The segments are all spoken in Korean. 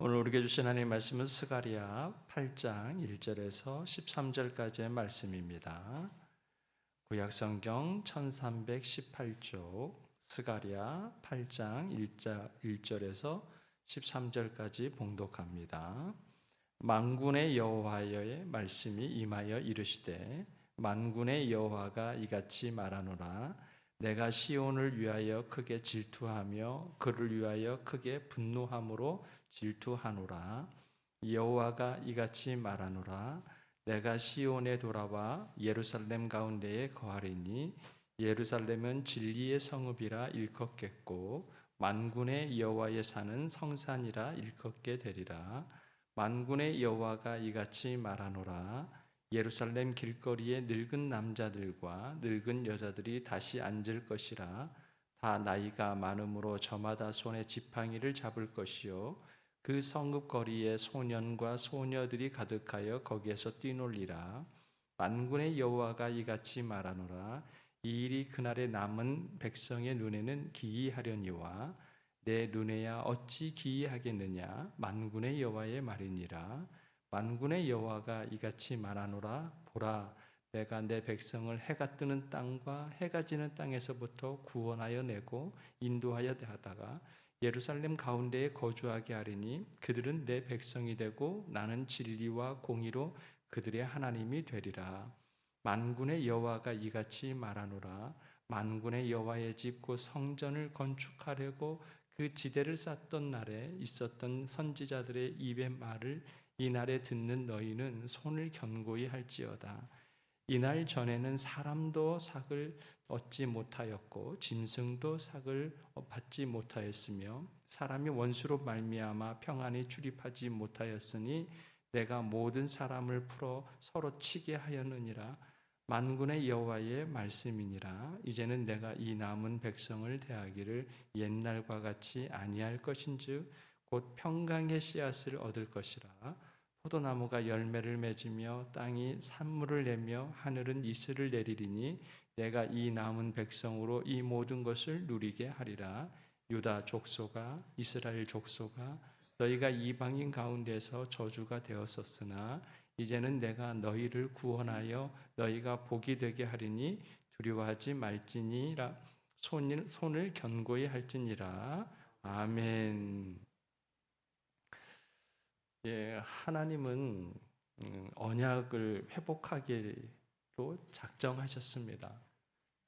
오늘 우리에게 주신 하나님의 말씀은 스가리아 8장 1절에서 13절까지의 말씀입니다. 구약 성경 1318쪽 스가리아 8장 1절에서 13절까지 봉독합니다. 만군의 여호와의 말씀이 임하여 이르시되 만군의 여호와가 이같이 말하노라 내가 시온을 위하여 크게 질투하며 그를 위하여 크게 분노함으로 질투하노라. 여호와가 이같이 말하노라. 내가 시온에 돌아와 예루살렘 가운데에 거하리니 예루살렘은 진리의 성읍이라 일컫겠고 만군의 여호와의 산은 성산이라 일컫게 되리라. 만군의 여호와가 이같이 말하노라. 예루살렘 길거리에 늙은 남자들과 늙은 여자들이 다시 앉을 것이라. 다 나이가 많음으로 저마다 손에 지팡이를 잡을 것이요 그 성읍 거리에 소년과 소녀들이 가득하여 거기에서 뛰놀리라. 만군의 여호와가 이같이 말하노라. 이 일이 그날에 남은 백성의 눈에는 기이하려니와 내 눈에야 어찌 기이하겠느냐? 만군의 여호와의 말이니라. 만군의 여호와가 이같이 말하노라. 보라 내가 내 백성을 해가 뜨는 땅과 해가 지는 땅에서부터 구원하여 내고 인도하여 하다가 예루살렘 가운데에 거주하게 하리니 그들은 내 백성이 되고 나는 진리와 공의로 그들의 하나님이 되리라 만군의 여호와가 이같이 말하노라 만군의 여호와의 집곧 성전을 건축하려고 그 지대를 쌓던 날에 있었던 선지자들의 입의 말을 이 날에 듣는 너희는 손을 견고히 할지어다. 이날 전에는 사람도 삭을 얻지 못하였고 짐승도 삭을 받지 못하였으며 사람이 원수로 말미암아 평안히 출입하지 못하였으니 내가 모든 사람을 풀어 서로 치게 하였느니라. 만군의 여호와의 말씀이니라. 이제는 내가 이 남은 백성을 대하기를 옛날과 같이 아니할 것인즉 곧 평강의 씨앗을 얻을 것이라 포도나무가 열매를 맺으며 땅이 산물을 내며 하늘은 이슬을 내리리니 내가 이 남은 백성으로 이 모든 것을 누리게 하리라. 유다 족소가 이스라엘 족소가 너희가 이방인 가운데서 저주가 되었었으나 이제는 내가 너희를 구원하여 너희가 복이 되게 하리니 두려워하지 말지니라. 손을, 손을 견고히 할지니라. 아멘. 예, 하나님은 음, 언약을 회복하기로 작정하셨습니다.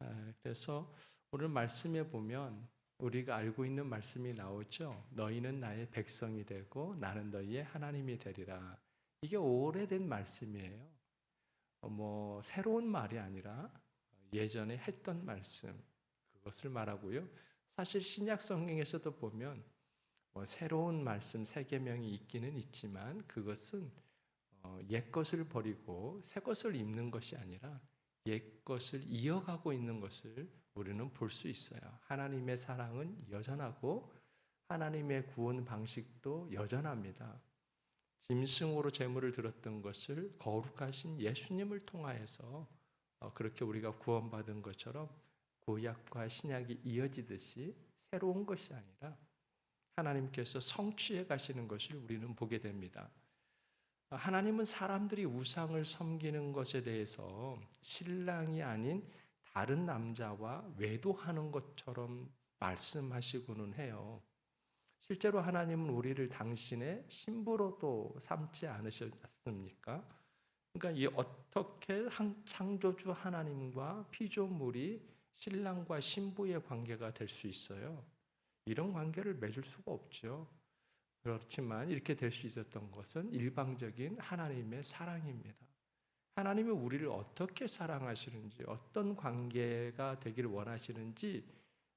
아, 그래서 오늘 말씀에 보면 우리가 알고 있는 말씀이 나오죠. 너희는 나의 백성이 되고 나는 너희의 하나님이 되리라. 이게 오래된 말씀이에요. 어, 뭐 새로운 말이 아니라 예전에 했던 말씀 그것을 말하고요. 사실 신약 성경에서도 보면 뭐 새로운 말씀 세 계명이 있기는 있지만 그것은 어, 옛 것을 버리고 새 것을 입는 것이 아니라 옛 것을 이어가고 있는 것을 우리는 볼 수 있어요. 하나님의 사랑은 여전하고 하나님의 구원 방식도 여전합니다. 짐승으로 제물을 드렸던 것을 거룩하신 예수님을 통하여서 어, 그렇게 우리가 구원받은 것처럼 구약과 신약이 이어지듯이 새로운 것이 아니라 하나님께서 성취해 가시는 것을 우리는 보게 됩니다. 하나님은 사람들이 우상을 섬기는 것에 대해서 신랑이 아닌 다른 남자와 외도하는 것처럼 말씀하시고는 해요. 실제로 하나님은 우리를 당신의 신부로도 삼지 않으셨습니까? 그러니까 이 어떻게 창조주 하나님과 피조물이 신랑과 신부의 관계가 될 수 있어요? 이런 관계를 맺을 수가 없죠. 그렇지만 이렇게 될 수 있었던 것은 일방적인 하나님의 사랑입니다. 하나님이 우리를 어떻게 사랑하시는지, 어떤 관계가 되기를 원하시는지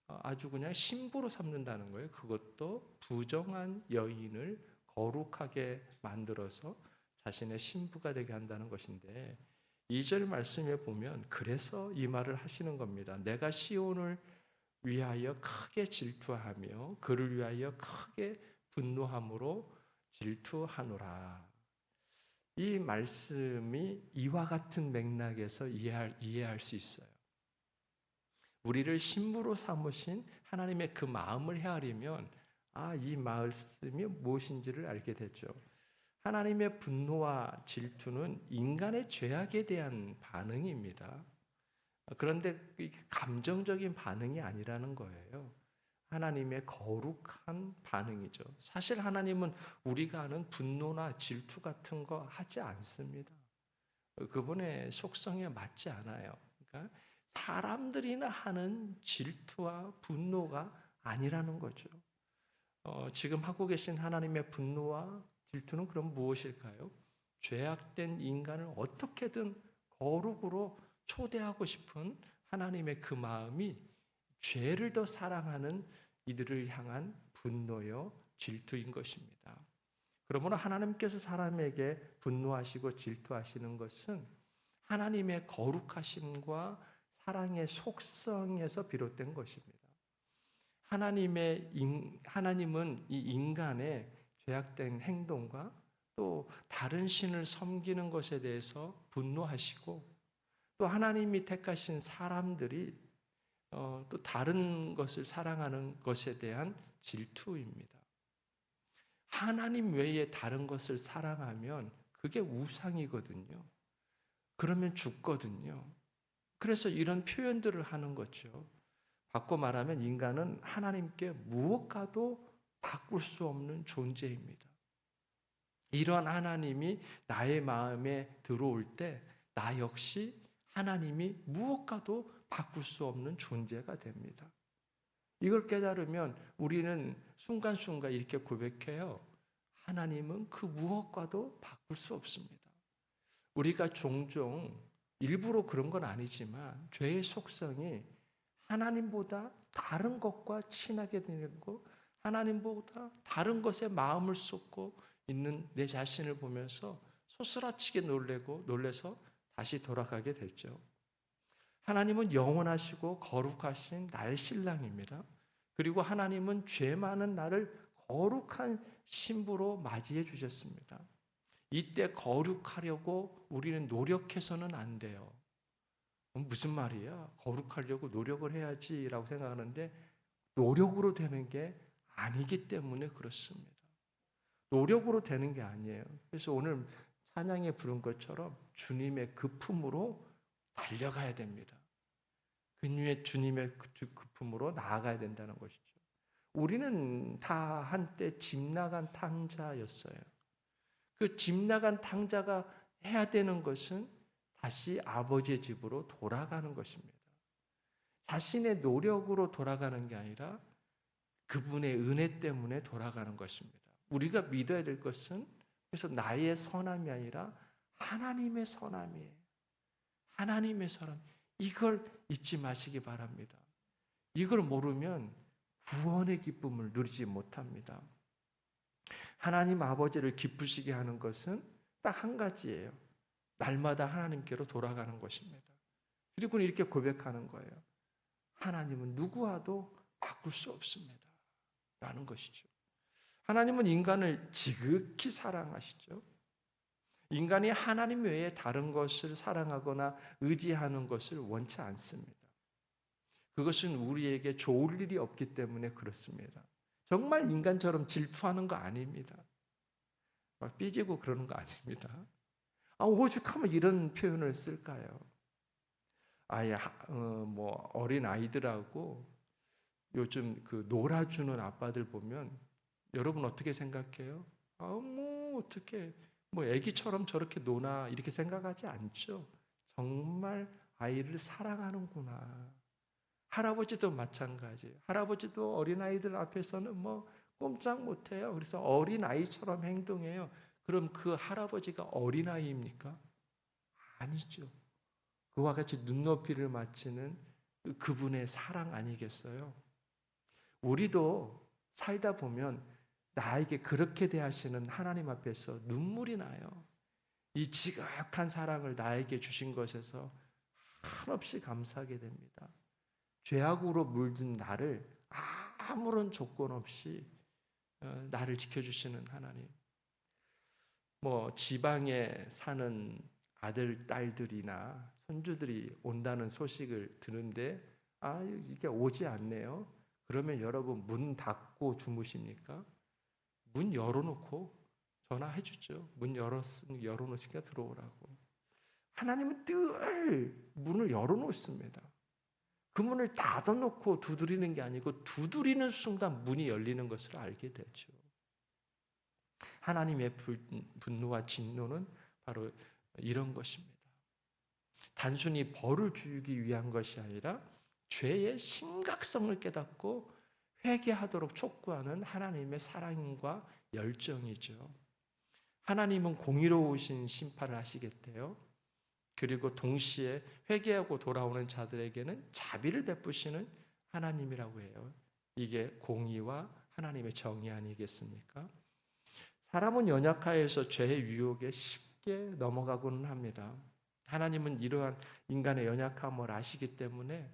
아주 그냥 신부로 삼는다는 거예요. 그것도 부정한 여인을 거룩하게 만들어서 자신의 신부가 되게 한다는 것인데 2절 말씀에 보면 그래서 이 말을 하시는 겁니다. 내가 시온을 위하여 크게 질투하며 그를 위하여 크게 분노함으로 질투하노라. 이 말씀이 이와 같은 맥락에서 이해할, 이해할 수 있어요. 우리를 신부로 삼으신 하나님의 그 마음을 헤아리면 아, 이 말씀이 무엇인지를 알게 되죠. 하나님의 분노와 질투는 인간의 죄악에 대한 반응입니다. 그런데 감정적인 반응이 아니라는 거예요. 하나님의 거룩한 반응이죠. 사실 하나님은 우리가 아는 분노나 질투 같은 거 하지 않습니다. 그분의 속성에 맞지 않아요. 그러니까 사람들이나 하는 질투와 분노가 아니라는 거죠. 어, 지금 하고 계신 하나님의 분노와 질투는 그럼 무엇일까요? 죄악된 인간을 어떻게든 거룩으로 초대하고 싶은 하나님의 그 마음이 죄를 더 사랑하는 이들을 향한 분노요 질투인 것입니다. 그러므로 하나님께서 사람에게 분노하시고 질투하시는 것은 하나님의 거룩하심과 사랑의 속성에서 비롯된 것입니다. 하나님의 인, 하나님은 이 인간의 죄악된 행동과 또 다른 신을 섬기는 것에 대해서 분노하시고 또 하나님이 택하신 사람들이 어, 또 다른 것을 사랑하는 것에 대한 질투입니다. 하나님 외에 다른 것을 사랑하면 그게 우상이거든요. 그러면 죽거든요. 그래서 이런 표현들을 하는 거죠. 바꿔 말하면 인간은 하나님께 무엇과도 바꿀 수 없는 존재입니다. 이러한 하나님이 나의 마음에 들어올 때 나 역시 하나님이 무엇과도 바꿀 수 없는 존재가 됩니다. 이걸 깨달으면 우리는 순간순간 이렇게 고백해요. 하나님은 그 무엇과도 바꿀 수 없습니다. 우리가 종종 일부러 그런 건 아니지만 죄의 속성이 하나님보다 다른 것과 친하게 되고 하나님보다 다른 것에 마음을 쏟고 있는 내 자신을 보면서 소스라치게 놀래고 놀래서 다시 돌아가게 됐죠. 하나님은 영원하시고 거룩하신 나의 신랑입니다. 그리고 하나님은 죄 많은 나를 거룩한 신부로 맞이해 주셨습니다. 이때 거룩하려고 우리는 노력해서는 안 돼요. 무슨 말이야? 거룩하려고 노력을 해야지라고 생각하는데 노력으로 되는 게 아니기 때문에 그렇습니다. 노력으로 되는 게 아니에요. 그래서 오늘 찬양에 부른 것처럼 주님의 그 품으로 달려가야 됩니다. 그녀의 주님의 그 품으로 나아가야 된다는 것이죠. 우리는 다 한때 집 나간 탕자였어요. 그 집 나간 탕자가 해야 되는 것은 다시 아버지의 집으로 돌아가는 것입니다. 자신의 노력으로 돌아가는 게 아니라 그분의 은혜 때문에 돌아가는 것입니다. 우리가 믿어야 될 것은 그래서 나의 선함이 아니라 하나님의 선함이에요. 하나님의 선함. 이걸 잊지 마시기 바랍니다. 이걸 모르면 구원의 기쁨을 누리지 못합니다. 하나님 아버지를 기쁘시게 하는 것은 딱 한 가지예요. 날마다 하나님께로 돌아가는 것입니다. 그리고 이렇게 고백하는 거예요. 하나님은 누구와도 바꿀 수 없습니다. 라는 것이죠. 하나님은 인간을 지극히 사랑하시죠. 인간이 하나님 외에 다른 것을 사랑하거나 의지하는 것을 원치 않습니다. 그것은 우리에게 좋을 일이 없기 때문에 그렇습니다. 정말 인간처럼 질투하는 거 아닙니다. 막 삐지고 그러는 거 아닙니다. 아, 오죽하면 이런 표현을 쓸까요? 아예 어, 뭐 어린 아이들하고 요즘 그 놀아주는 아빠들 보면 여러분 어떻게 생각해요? 아, 뭐 어떻게 뭐 아기처럼 저렇게 노나 이렇게 생각하지 않죠. 정말 아이를 사랑하는구나. 할아버지도 마찬가지. 할아버지도 어린 아이들 앞에서는 뭐 꼼짝 못해요. 그래서 어린 아이처럼 행동해요. 그럼 그 할아버지가 어린 아이입니까? 아니죠. 그와 같이 눈높이를 맞추는 그분의 사랑 아니겠어요? 우리도 살다 보면 나에게 그렇게 대하시는 하나님 앞에서 눈물이 나요. 이 지극한 사랑을 나에게 주신 것에서 한없이 감사하게 됩니다. 죄악으로 물든 나를 아무런 조건 없이 어, 나를 지켜주시는 하나님. 뭐 지방에 사는 아들, 딸들이나 손주들이 온다는 소식을 듣는데 아 이게 오지 않네요. 그러면 여러분 문 닫고 주무십니까? 문 열어놓고 전화해 주죠. 문 열어놓으니까 들어오라고. 하나님은 늘 문을 열어놓습니다. 그 문을 닫아놓고 두드리는 게 아니고 두드리는 순간 문이 열리는 것을 알게 되죠. 하나님의 분- 분노와 진노는 바로 이런 것입니다. 단순히 벌을 주기 위한 것이 아니라 죄의 심각성을 깨닫고 회개하도록 촉구하는 하나님의 사랑과 열정이죠. 하나님은 공의로우신 심판을 하시겠대요. 그리고 동시에 회개하고 돌아오는 자들에게는 자비를 베푸시는 하나님이라고 해요. 이게 공의와 하나님의 정의 아니겠습니까? 사람은 연약하여서 죄의 유혹에 쉽게 넘어가고는 합니다. 하나님은 이러한 인간의 연약함을 아시기 때문에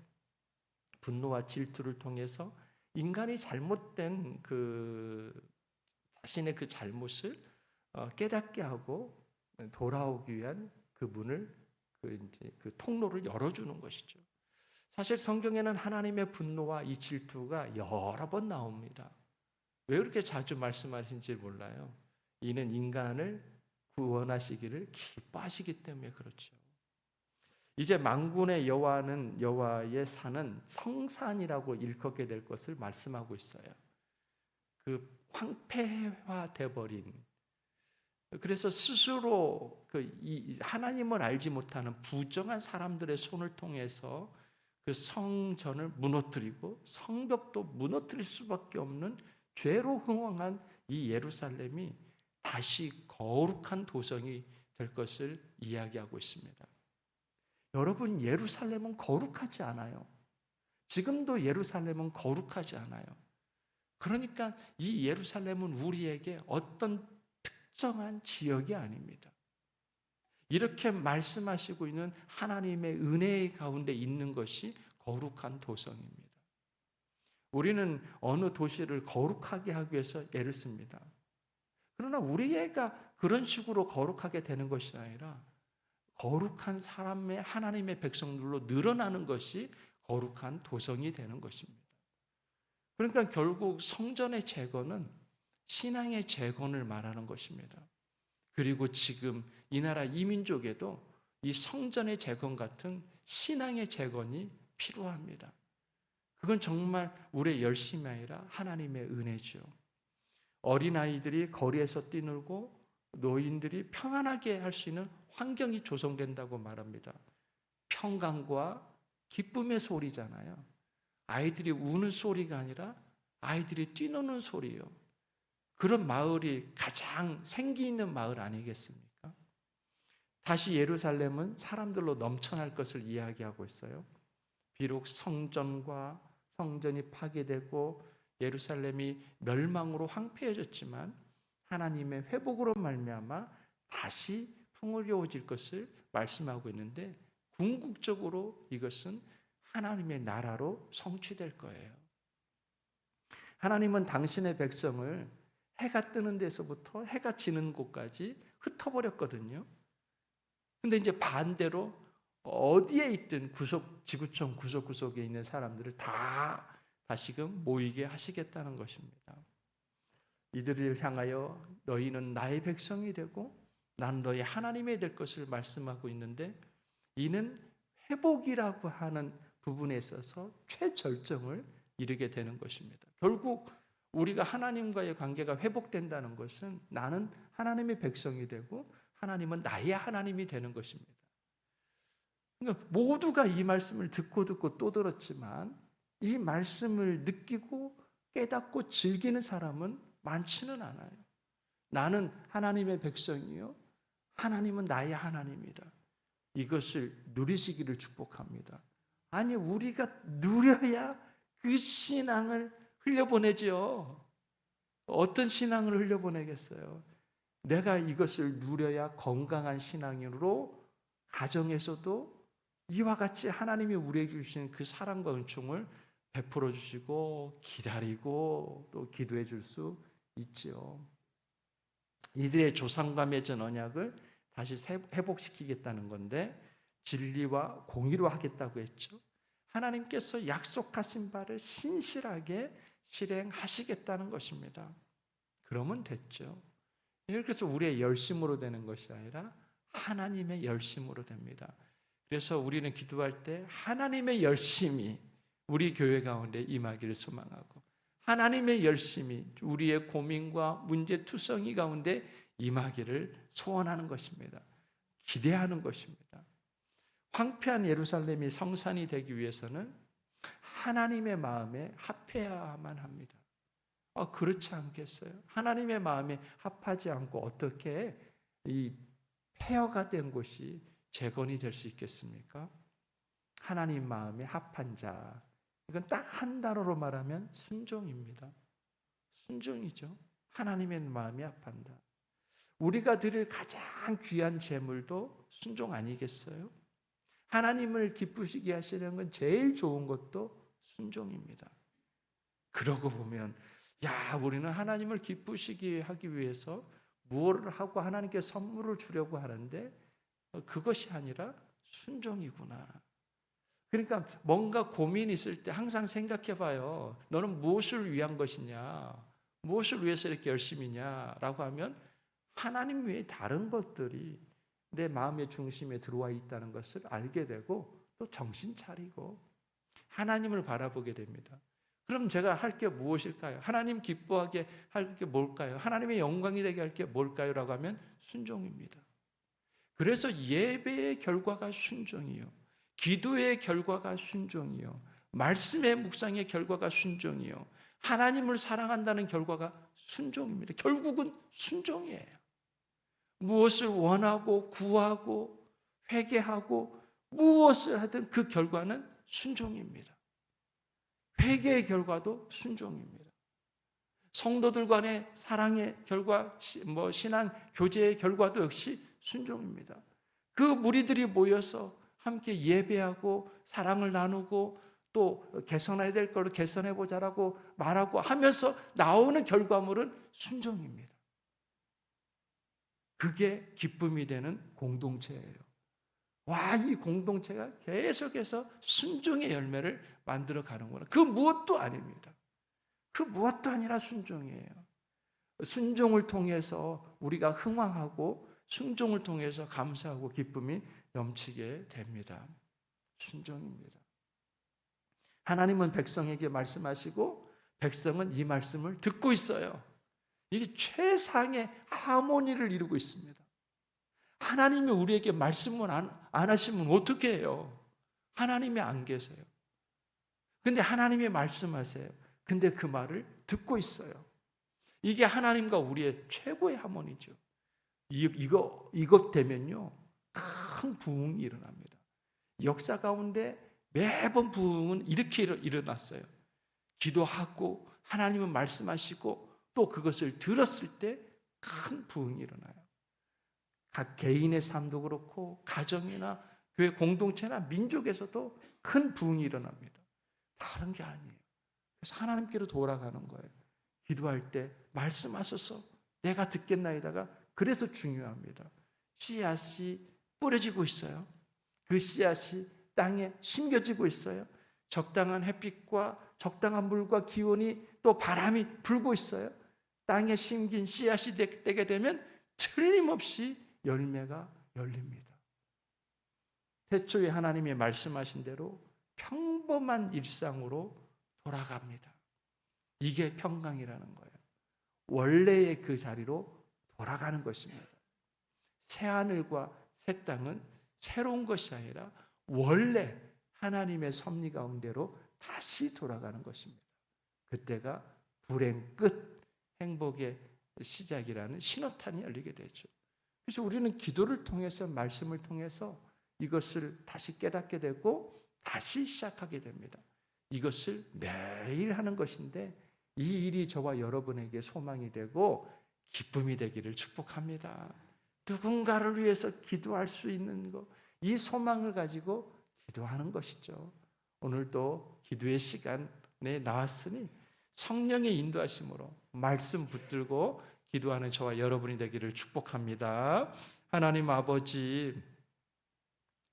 분노와 질투를 통해서 인간이 잘못된 그 자신의 그 잘못을 어, 깨닫게 하고 돌아오기 위한 그 문을 그 이제 그 통로를 열어주는 것이죠. 사실 성경에는 하나님의 분노와 이 질투가 여러 번 나옵니다. 왜 그렇게 자주 말씀하신지 몰라요. 이는 인간을 구원하시기를 기뻐하시기 때문에 그렇죠. 이제 만군의 여호와는 여호와의 산은 성산이라고 일컫게 될 것을 말씀하고 있어요. 그 황폐화 돼 버린 그래서 스스로 그 하나님을 알지 못하는 부정한 사람들의 손을 통해서 그 성전을 무너뜨리고 성벽도 무너뜨릴 수밖에 없는 죄로 흥황한 이 예루살렘이 다시 거룩한 도성이 될 것을 이야기하고 있습니다. 여러분 예루살렘은 거룩하지 않아요. 지금도 예루살렘은 거룩하지 않아요. 그러니까 이 예루살렘은 우리에게 어떤 특정한 지역이 아닙니다. 이렇게 말씀하시고 있는 하나님의 은혜 가운데 있는 것이 거룩한 도성입니다. 우리는 어느 도시를 거룩하게 하기 위해서 애를 씁니다. 그러나 우리 애가 그런 식으로 거룩하게 되는 것이 아니라 거룩한 사람의 하나님의 백성들로 늘어나는 것이 거룩한 도성이 되는 것입니다. 그러니까 결국 성전의 재건은 신앙의 재건을 말하는 것입니다. 그리고 지금 이 나라 이민족에도 이 성전의 재건 같은 신앙의 재건이 필요합니다. 그건 정말 우리의 열심이 아니라 하나님의 은혜죠. 어린아이들이 거리에서 뛰놀고 노인들이 평안하게 할 수 있는 환경이 조성된다고 말합니다. 평강과 기쁨의 소리잖아요. 아이들이 우는 소리가 아니라 아이들이 뛰노는 소리요. 그런 마을이 가장 생기 있는 마을 아니겠습니까? 다시 예루살렘은 사람들로 넘쳐날 것을 이야기하고 있어요. 비록 성전과 성전이 파괴되고 예루살렘이 멸망으로 황폐해졌지만 하나님의 회복으로 말미암아 다시 풍요로워질 것을 말씀하고 있는데 궁극적으로 이것은 하나님의 나라로 성취될 거예요. 하나님은 당신의 백성을 해가 뜨는 데서부터 해가 지는 곳까지 흩어버렸거든요. 근데 이제 반대로 어디에 있든 구석 지구촌 구석구석에 있는 사람들을 다 다시금 모이게 하시겠다는 것입니다. 이들을 향하여 너희는 나의 백성이 되고 난 너희 하나님이 될 것을 말씀하고 있는데 이는 회복이라고 하는 부분에 있어서 최절정을 이르게 되는 것입니다. 결국 우리가 하나님과의 관계가 회복된다는 것은 나는 하나님의 백성이 되고 하나님은 나의 하나님이 되는 것입니다. 그러니까 모두가 이 말씀을 듣고 듣고 또 들었지만 이 말씀을 느끼고 깨닫고 즐기는 사람은 많지는 않아요. 나는 하나님의 백성이요. 하나님은 나의 하나님이다. 이것을 누리시기를 축복합니다. 아니, 우리가 누려야 그 신앙을 흘려보내죠. 어떤 신앙을 흘려보내겠어요? 내가 이것을 누려야 건강한 신앙으로 가정에서도 이와 같이 하나님이 우리에게 주신 그 사랑과 은총을 베풀어 주시고 기다리고 또 기도해 줄 수 있지요. 이들의 조상과 맺은 언약을 다시 회복시키겠다는 건데 진리와 공의로 하겠다고 했죠. 하나님께서 약속하신 바를 신실하게 실행하시겠다는 것입니다. 그러면 됐죠. 그래서 우리의 열심으로 되는 것이 아니라 하나님의 열심으로 됩니다. 그래서 우리는 기도할 때 하나님의 열심이 우리 교회 가운데 임하기를 소망하고 하나님의 열심이 우리의 고민과 문제 투성이 가운데 임하기를 소원하는 것입니다. 기대하는 것입니다. 황폐한 예루살렘이 성산이 되기 위해서는 하나님의 마음에 합해야만 합니다. 아, 그렇지 않겠어요? 하나님의 마음에 합하지 않고 어떻게 이 폐허가 된 곳이 재건이 될 수 있겠습니까? 하나님 마음에 합한 자. 이건 딱 한 단어로 말하면 순종입니다. 순종이죠. 하나님의 마음에 합한다. 우리가 드릴 가장 귀한 재물도 순종 아니겠어요? 하나님을 기쁘시게 하시는 건 제일 좋은 것도 순종입니다. 그러고 보면 야, 우리는 하나님을 기쁘시게 하기 위해서 무엇을 하고 하나님께 선물을 주려고 하는데 그것이 아니라 순종이구나. 그러니까 뭔가 고민이 있을 때 항상 생각해 봐요. 너는 무엇을 위한 것이냐? 무엇을 위해서 이렇게 열심히냐라고 하면 하나님 외에 다른 것들이 내 마음의 중심에 들어와 있다는 것을 알게 되고 또 정신 차리고 하나님을 바라보게 됩니다. 그럼 제가 할 게 무엇일까요? 하나님 기뻐하게 할 게 뭘까요? 하나님의 영광이 되게 할 게 뭘까요? 라고 하면 순종입니다. 그래서 예배의 결과가 순종이요. 기도의 결과가 순종이요. 말씀의 묵상의 결과가 순종이요. 하나님을 사랑한다는 결과가 순종입니다. 결국은 순종이에요. 무엇을 원하고 구하고 회개하고 무엇을 하든 그 결과는 순종입니다. 회개의 결과도 순종입니다. 성도들 간의 사랑의 결과, 뭐 신앙 교제의 결과도 역시 순종입니다. 그 무리들이 모여서 함께 예배하고 사랑을 나누고 또 개선해야 될 거를 개선해 보자라고 말하고 하면서 나오는 결과물은 순종입니다. 그게 기쁨이 되는 공동체예요. 와, 이 공동체가 계속해서 순종의 열매를 만들어 가는구나. 그 무엇도 아닙니다. 그 무엇도 아니라 순종이에요. 순종을 통해서 우리가 흥왕하고 순종을 통해서 감사하고 기쁨이 넘치게 됩니다. 순종입니다. 하나님은 백성에게 말씀하시고 백성은 이 말씀을 듣고 있어요. 이게 최상의 하모니를 이루고 있습니다. 하나님이 우리에게 말씀을 안, 안 하시면 어떻게 해요? 하나님이 안 계세요. 근데 하나님이 말씀하세요. 근데 그 말을 듣고 있어요. 이게 하나님과 우리의 최고의 하모니죠. 이, 이거, 이것 되면요. 큰 부흥이 일어납니다. 역사 가운데 매번 부흥은 이렇게 일어났어요. 기도하고 하나님은 말씀하시고 또 그것을 들었을 때 큰 부흥이 일어나요. 각 개인의 삶도 그렇고 가정이나 교회 공동체나 민족에서도 큰 부흥이 일어납니다. 다른 게 아니에요. 그래서 하나님께로 돌아가는 거예요. 기도할 때 말씀하셔서 내가 듣겠나이다가 그래서 중요합니다. 씨앗이 뿌려지고 있어요. 그 씨앗이 땅에 심겨지고 있어요. 적당한 햇빛과 적당한 물과 기온이 또 바람이 불고 있어요. 땅에 심긴 씨앗이 되게 되면 틀림없이 열매가 열립니다. 태초에 하나님이 말씀하신 대로 평범한 일상으로 돌아갑니다. 이게 평강이라는 거예요. 원래의 그 자리로 돌아가는 것입니다. 새 하늘과 새 땅은 새로운 것이 아니라 원래 하나님의 섭리 가운데로 다시 돌아가는 것입니다. 그때가 불행 끝, 행복의 시작이라는 신호탄이 열리게 되죠. 그래서 우리는 기도를 통해서 말씀을 통해서 이것을 다시 깨닫게 되고 다시 시작하게 됩니다. 이것을 매일 하는 것인데 이 일이 저와 여러분에게 소망이 되고 기쁨이 되기를 축복합니다. 누군가를 위해서 기도할 수 있는 것, 이 소망을 가지고 기도하는 것이죠. 오늘도 기도의 시간에 나왔으니 성령의 인도하심으로 말씀 붙들고 기도하는 저와 여러분이 되기를 축복합니다. 하나님 아버지,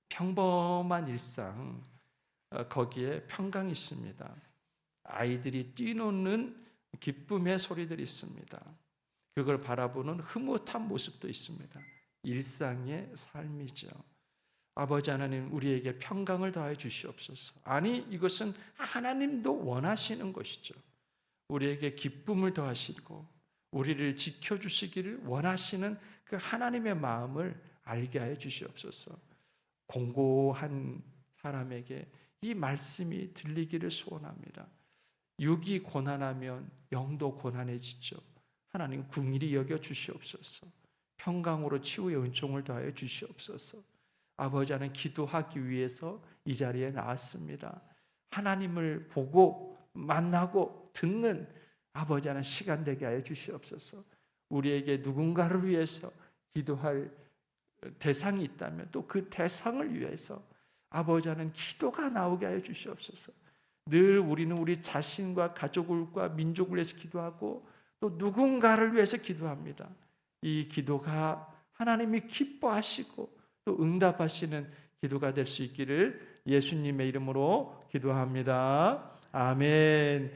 평범한 일상, 어, 거기에 평강이 있습니다. 아이들이 뛰노는 기쁨의 소리들이 있습니다. 그걸 바라보는 흐뭇한 모습도 있습니다. 일상의 삶이죠. 아버지 하나님 우리에게 평강을 더하여 주시옵소서. 아니 이것은 하나님도 원하시는 것이죠. 우리에게 기쁨을 더하시고 우리를 지켜 주시기를 원하시는 그 하나님의 마음을 알게 하여 주시옵소서. 공고한 사람에게 이 말씀이 들리기를 소원합니다. 육이 고난하면 영도 고난해지죠. 하나님 궁일이 여겨 주시옵소서. 평강으로 치유의 은총을 더하여 주시옵소서. 아버지 하나님 기도하기 위해서 이 자리에 나왔습니다. 하나님을 보고 만나고 듣는 아버지 하나님 시간 되게 하여 주시옵소서. 우리에게 누군가를 위해서 기도할 대상이 있다면 또 그 대상을 위해서 아버지 하나님 기도가 나오게 하여 주시옵소서. 늘 우리는 우리 자신과 가족과 민족을 위해서 기도하고 또 누군가를 위해서 기도합니다. 이 기도가 하나님이 기뻐하시고 또 응답하시는 기도가 될 수 있기를 예수님의 이름으로 기도합니다. 아멘.